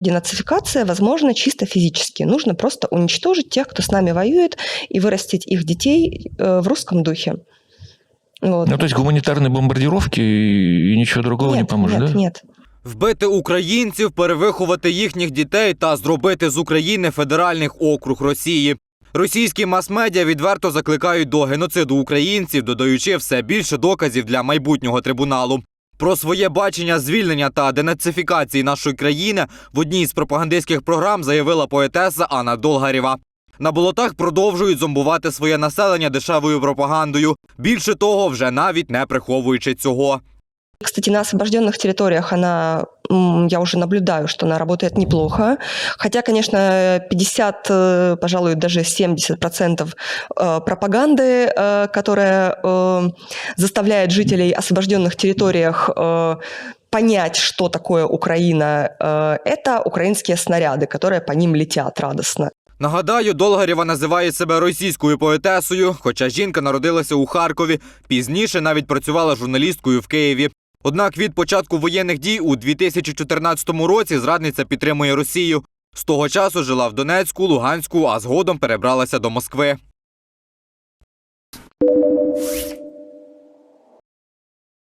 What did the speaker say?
Денацификация возможна чисто физически. Нужно просто уничтожить тех, кто с нами воюет, и вырастить их детей э, в русском духе. Вот. Ну, то есть гуманитарные бомбардировки и ничего другого не нет, поможет, нет, да? нет. Вбити українців, перевиховати їхніх дітей та зробити з України федеральних округ Росії. Російські мас-медіа відверто закликають до геноциду українців, додаючи все більше доказів для майбутнього трибуналу. Про своє бачення звільнення та денацифікації нашої країни в одній з пропагандистських програм заявила поетеса Анна Долгарєва. На болотах продовжують зомбувати своє населення дешевою пропагандою. Більше того, вже навіть не приховуючи цього. Кстати, на освобожденных территориях она, м, я уже наблюдаю, что она работает неплохо. Хотя, конечно, 50, э, пожалуй, даже 70% э, пропаганды, э, которая э, заставляет жителей освобожденных территориях э, понять, что такое Украина, э, это украинские снаряды, которые по ним летят радостно. Нагадаю, Долгарєва називає себе російською поетесою, хоча жінка народилася у Харкові. Пізніше навіть працювала журналісткою в Києві. Однак від початку воєнних дій у 2014 році зрадниця підтримує Росію. З того часу жила в Донецьку, Луганську, а згодом перебралася до Москви.